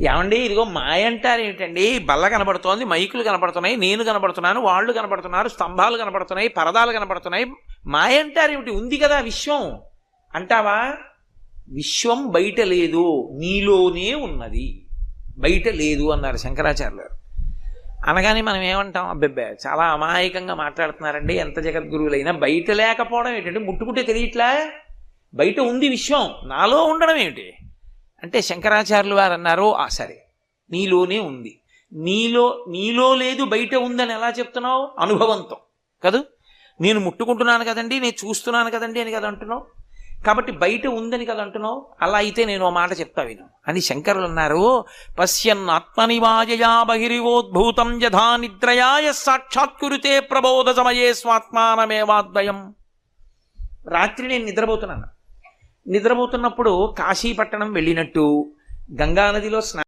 ఏమండి? ఇదిగో మాయ అంటారు ఏమిటండి? బల్ల కనబడుతోంది మైకులు కనబడుతున్నాయి నేను కనబడుతున్నాను వాళ్ళు కనబడుతున్నారు స్తంభాలు కనబడుతున్నాయి పరదాలు కనబడుతున్నాయి. మాయ అంటారు ఏమిటి? ఉంది కదా విశ్వం. అంటావా? విశ్వం బయట లేదు నీలోనే ఉన్నది. బయట లేదు అన్నారు శంకరాచార్యులు అనగానే మనం ఏమంటాం? అబ్బెబ్బే చాలా అమాయకంగా మాట్లాడుతున్నారండి. ఎంత జగద్గురువులైనా బయట లేకపోవడం ఏంటంటే ముట్టుకుంటే తెలియట్లా? బయట ఉంది విశ్వం నాలో ఉండడం ఏమిటి? అంటే శంకరాచార్యులు వారు అన్నారు ఆ సరే నీలోనే ఉంది. నీలో నీలో లేదు బయట ఉందని ఎలా చెప్తున్నావు? అనుభవంతో. కదూ నేను ముట్టుకుంటున్నాను కదండి నేను చూస్తున్నాను కదండి అని కదా అంటున్నావు. కాబట్టి బయట ఉందని కదా అంటున్నావు. అలా అయితే నేను ఓ మాట చెప్తా విను. అని శంకరులు అన్నారు పశ్యన్ ఆత్మనివాజయా బహిరివోద్భూతం యథా నిద్రయాయ సాక్షాత్కురితే ప్రబోధ సమయే స్వాత్మానమేవాద్వయం రాత్రి నేను నిద్రపోతున్నాను. నిద్రపోతున్నప్పుడు కాశీపట్టణం వెళ్ళినట్టు గంగానదిలో స్నా